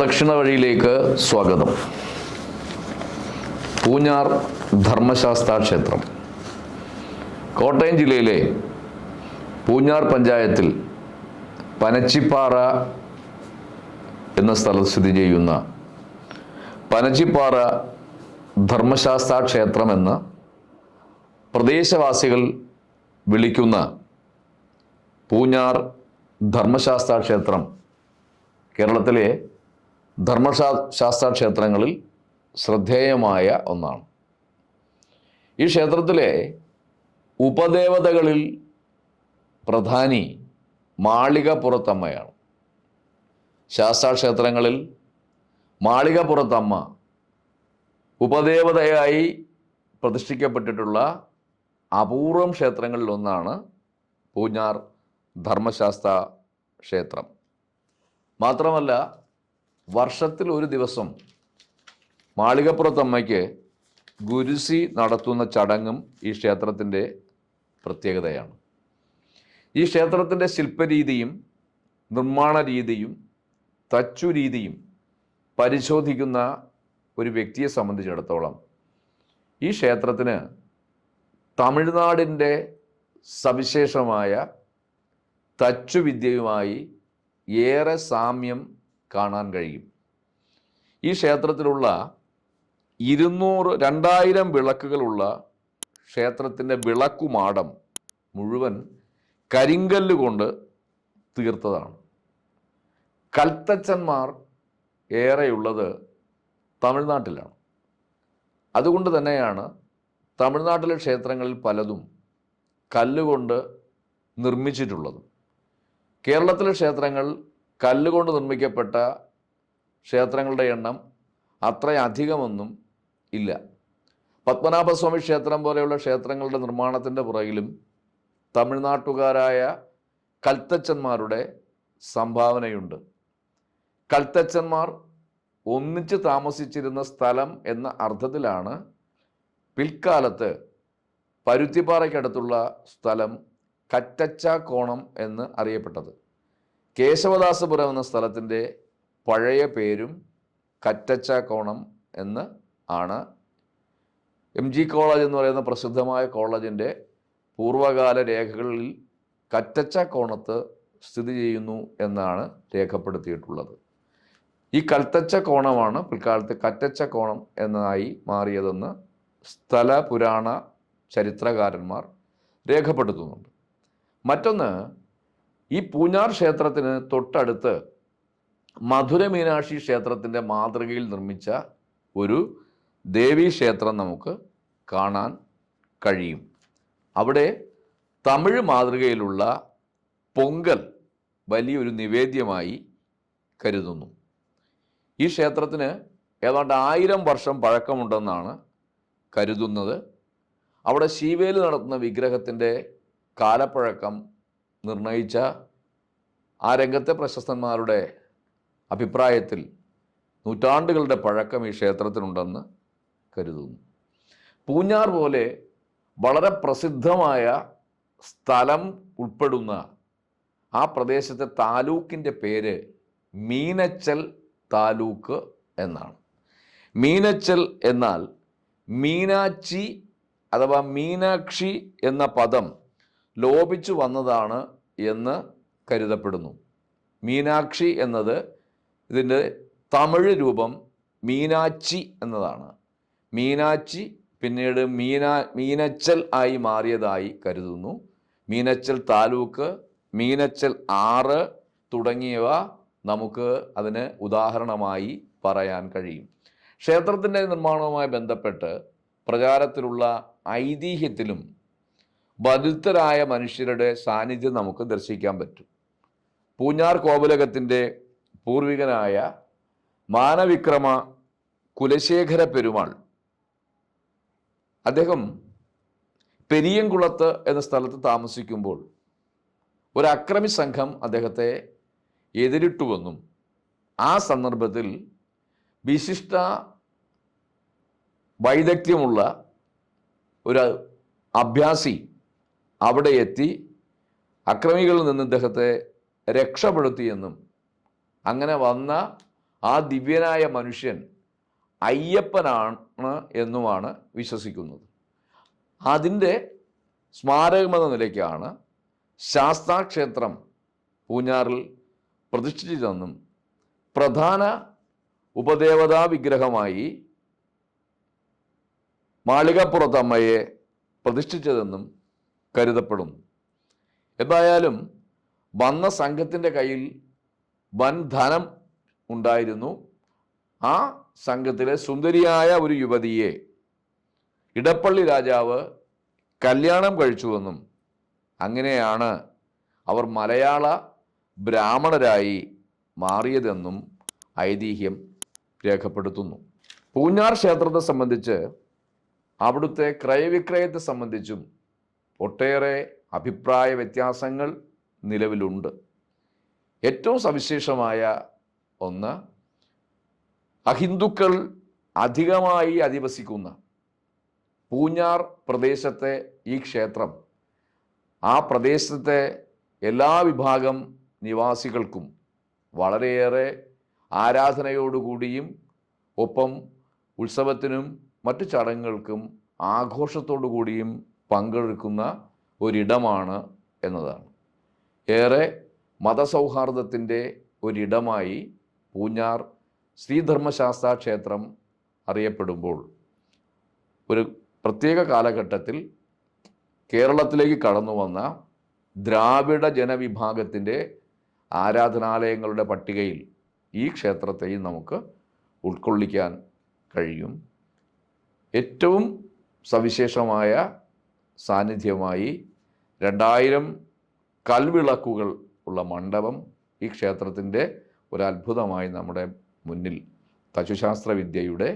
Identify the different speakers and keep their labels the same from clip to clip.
Speaker 1: പ്രദക്ഷിണ വഴിയിലേക്ക് സ്വാഗതം. പൂഞ്ഞാർ ധർമ്മശാസ്ത്ര ക്ഷേത്രം. കോട്ടയം ജില്ലയിലെ പൂഞ്ഞാർ പഞ്ചായത്തിൽ പനച്ചിപ്പാറ എന്ന സ്ഥലത്ത് സ്ഥിതി ചെയ്യുന്ന പനച്ചിപ്പാറ ധർമ്മശാസ്ത്ര ക്ഷേത്രമെന്ന് പ്രദേശവാസികൾ വിളിക്കുന്ന പൂഞ്ഞാർ ധർമ്മശാസ്ത്ര ക്ഷേത്രം കേരളത്തിലെ ധർമ്മശാ ശാസ്ത്ര ക്ഷേത്രങ്ങളിൽ ശ്രദ്ധേയമായ ഒന്നാണ്. ഈ ക്ഷേത്രത്തിലെ ഉപദേവതകളിൽ പ്രധാനി മാളികപ്പുറത്തമ്മയാണ്. ശാസ്താക്ഷേത്രങ്ങളിൽ മാളികപ്പുറത്തമ്മ ഉപദേവതയായി പ്രതിഷ്ഠിക്കപ്പെട്ടിട്ടുള്ള അപൂർവം ക്ഷേത്രങ്ങളിൽ ഒന്നാണ് പൂഞ്ഞാർ ധർമ്മശാസ്ത്ര ക്ഷേത്രം. മാത്രമല്ല വർഷത്തിൽ ഒരു ദിവസം മാളികപ്പുറത്തമ്മയ്ക്ക് ഗുരുസി നടത്തുന്ന ചടങ്ങും ഈ ക്ഷേത്രത്തിന്റെ പ്രത്യേകതയാണ്. ഈ ക്ഷേത്രത്തിന്റെ ശില്പരീതിയും നിർമ്മാണ രീതിയും തച്ചു രീതിയും പരിശോധിക്കുന്ന ഒരു വ്യക്തിയെ സംബന്ധിച്ചിടത്തോളം ഈ ക്ഷേത്രത്തിന് തമിഴ്നാടിന്റെ സവിശേഷമായ തച്ചുവിദ്യയുമായി ഏറെ സാമ്യം കാണാൻ കഴിയും. ഈ ക്ഷേത്രത്തിലുള്ള ഇരുന്നൂറ് രണ്ടായിരം വിളക്കുകളുള്ള ക്ഷേത്രത്തിന്റെ വിളക്കുമാടം മുഴുവൻ കരിങ്കല്ല് കൊണ്ട് തീർത്തതാണ്. കൽത്തച്ഛന്മാർ ഏറെയുള്ളത് തമിഴ്നാട്ടിലാണ്. അതുകൊണ്ട് തന്നെയാണ് തമിഴ്നാട്ടിലെ ക്ഷേത്രങ്ങളിൽ പലതും കല്ലുകൊണ്ട് നിർമ്മിച്ചിട്ടുള്ളതും. കേരളത്തിലെ ക്ഷേത്രങ്ങൾ കല്ലുകൊണ്ട് നിർമ്മിക്കപ്പെട്ട ക്ഷേത്രങ്ങളുടെ എണ്ണം അത്രയധികമൊന്നും ഇല്ല. പത്മനാഭസ്വാമി ക്ഷേത്രം പോലെയുള്ള ക്ഷേത്രങ്ങളുടെ നിർമ്മാണത്തിന്റെ പുറകിലും തമിഴ്നാട്ടുകാരായ കൽത്തച്ഛന്മാരുടെ സംഭാവനയുണ്ട്. കൽത്തച്ഛന്മാർ ഒന്നിച്ച് താമസിച്ചിരുന്ന സ്ഥലം എന്ന അർത്ഥത്തിലാണ് പിൽക്കാലത്ത് പരുത്തിപ്പാറയ്ക്കടുത്തുള്ള സ്ഥലം കറ്റച്ച കോണം എന്ന് അറിയപ്പെട്ടത്. കേശവദാസപുരം എന്ന സ്ഥലത്തിന്റെ പഴയ പേരും കറ്റച്ചാക്കോണം എന്ന് ആണ് എം ജി കോളേജ് എന്ന് പറയുന്ന പ്രസിദ്ധമായ കോളേജിന്റെ പൂർവകാല രേഖകളിൽ കറ്റച്ച കോണത്ത് സ്ഥിതി ചെയ്യുന്നു എന്നാണ് രേഖപ്പെടുത്തിയിട്ടുള്ളത്. ഈ കൽത്തച്ച കോണമാണ് പിൽക്കാലത്ത് കറ്റച്ച കോണം എന്നായി മാറിയതെന്ന് സ്ഥല പുരാണ ചരിത്രകാരന്മാർ രേഖപ്പെടുത്തുന്നുണ്ട്. മറ്റൊന്ന് ഈ പൂഞ്ഞാർ ക്ഷേത്രത്തിന് തൊട്ടടുത്ത് മധുര മീനാക്ഷി ക്ഷേത്രത്തിന്റെ മാതൃകയിൽ നിർമ്മിച്ച ഒരു ദേവീ ക്ഷേത്രം നമുക്ക് കാണാൻ കഴിയും. അവിടെ തമിഴ് മാതൃകയിലുള്ള പൊങ്കൽ വലിയൊരു നിവേദ്യമായി കരുതുന്നു. ഈ ക്ഷേത്രത്തിന് ഏതാണ്ട് ആയിരം വർഷം പഴക്കമുണ്ടെന്നാണ് കരുതുന്നത്. അവിടെ ശീവേലി നടത്തുന്ന വിഗ്രഹത്തിന്റെ കാലപ്പഴക്കം നിർണയിച്ച ആ രംഗത്തെ പ്രശസ്തന്മാരുടെ അഭിപ്രായത്തിൽ നൂറ്റാണ്ടുകളുടെ പഴക്കം ഈ ക്ഷേത്രത്തിനുണ്ടെന്ന് കരുതുന്നു. പൂഞ്ഞാർ പോലെ വളരെ പ്രസിദ്ധമായ സ്ഥലം ഉൾപ്പെടുന്ന ആ പ്രദേശത്തെ താലൂക്കിന്റെ പേര് മീനച്ചൽ താലൂക്ക് എന്നാണ്. മീനച്ചൽ എന്നാൽ മീനാച്ചി അഥവാ മീനാക്ഷി എന്ന പദം ലോപിച്ചു വന്നതാണ് എന്ന് കരുതപ്പെടുന്നു. മീനാക്ഷി എന്നത് ഇതിന്റെ തമിഴ് രൂപം മീനാച്ചി എന്നതാണ്. മീനാച്ചി പിന്നീട് മീനാ മീനച്ചൽ ആയി മാറിയതായി കരുതുന്നു. മീനച്ചൽ താലൂക്ക് മീനച്ചൽ ആറ് തുടങ്ങിയവ നമുക്ക് അതിന് ഉദാഹരണമായി പറയാൻ കഴിയും. ക്ഷേത്രത്തിന്റെ നിർമ്മാണവുമായി ബന്ധപ്പെട്ട് പ്രചാരത്തിലുള്ള ഐതിഹ്യത്തിലും ബലിതരായ മനുഷ്യരുടെ സാന്നിധ്യം നമുക്ക് ദർശിക്കാൻ പറ്റും. പൂഞ്ഞാർ കോപുലകത്തിന്റെ പൂർവികനായ മാനവിക്രമ കുലശേഖര പെരുമാൾ. അദ്ദേഹം പെരിയംകുളത്ത് എന്ന സ്ഥലത്ത് താമസിക്കുമ്പോൾ ഒരു അക്രമി സംഘം അദ്ദേഹത്തെ എതിരിട്ടുവെന്നും ആ സന്ദർഭത്തിൽ വിശിഷ്ട വൈദഗ്ധ്യമുള്ള ഒരു അഭ്യാസി അവിടെ എത്തി അക്രമികളിൽ നിന്ന് ഇദ്ദേഹത്തെ രക്ഷപ്പെടുത്തിയെന്നും അങ്ങനെ വന്ന ആ ദിവ്യനായ മനുഷ്യൻ അയ്യപ്പനാണ് എന്നുമാണ് വിശ്വസിക്കുന്നത്. അതിന്റെ സ്മാരകമെന്ന നിലയ്ക്കാണ് ശാസ്താക്ഷേത്രം പൂഞ്ഞാറിൽ പ്രതിഷ്ഠിച്ചതെന്നും പ്രധാന ഉപദേവതാ വിഗ്രഹമായി മാളികപ്പുറത്തമ്മയെ പ്രതിഷ്ഠിച്ചതെന്നും കരുതപ്പെടുന്നു എന്തായാലും വന്ന സംഘത്തിന്റെ കയ്യിൽ വൻ ധനം ഉണ്ടായിരുന്നു. ആ സംഘത്തിലെ സുന്ദരിയായ ഒരു യുവതിയെ ഇടപ്പള്ളി രാജാവ് കല്യാണം കഴിച്ചുവെന്നും അങ്ങനെയാണ് അവർ മലയാള ബ്രാഹ്മണരായി മാറിയതെന്നും ഐതിഹ്യം രേഖപ്പെടുത്തുന്നു. പൂഞ്ഞാർ ക്ഷേത്രത്തെ സംബന്ധിച്ച് അവിടുത്തെ ക്രയവിക്രയത്തെ സംബന്ധിച്ചും ഒട്ടേറെ അഭിപ്രായ വ്യത്യാസങ്ങൾ നിലവിലുണ്ട്. ഏറ്റവും സവിശേഷമായ ഒന്ന് അഹിന്ദുക്കൾ അധികമായി അധിവസിക്കുന്ന പൂഞ്ഞാർ പ്രദേശത്തെ ഈ ക്ഷേത്രം ആ പ്രദേശത്തെ എല്ലാ വിഭാഗം നിവാസികൾക്കും വളരെയേറെ ആരാധനയോടുകൂടിയും ഒപ്പം ഉത്സവത്തിനും മറ്റു ചടങ്ങുകൾക്കും ആഘോഷത്തോടു കൂടിയും പങ്കെടുക്കുന്ന ഒരിടമാണ് എന്നതാണ്. ഏറെ മതസൗഹാർദ്ദത്തിന്റെ ഒരിടമായി പൂഞ്ഞാർ ശ്രീധർമ്മശാസ്ത്ര ക്ഷേത്രം അറിയപ്പെടുമ്പോൾ ഒരു പ്രത്യേക കാലഘട്ടത്തിൽ കേരളത്തിലേക്ക് കടന്നു വന്ന ദ്രാവിഡ ജനവിഭാഗത്തിന്റെ ആരാധനാലയങ്ങളുടെ പട്ടികയിൽ ഈ ക്ഷേത്രത്തെയും നമുക്ക് ഉൾക്കൊള്ളിക്കാൻ കഴിയും. ഏറ്റവും സവിശേഷമായ സാന്നിധ്യമായി രണ്ടായിരം കൽവിളക്കുകൾ ഉള്ള മണ്ഡപം ഈ ക്ഷേത്രത്തിന്റെ ഒരു അത്ഭുതമായി നമ്മുടെ മുന്നിൽ തച്ചുശാസ്ത്ര വിദ്യയുടെ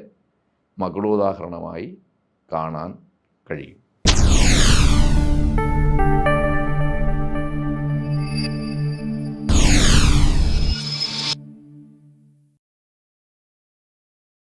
Speaker 1: മകുളോദാഹരണമായി കാണാൻ കഴിയും.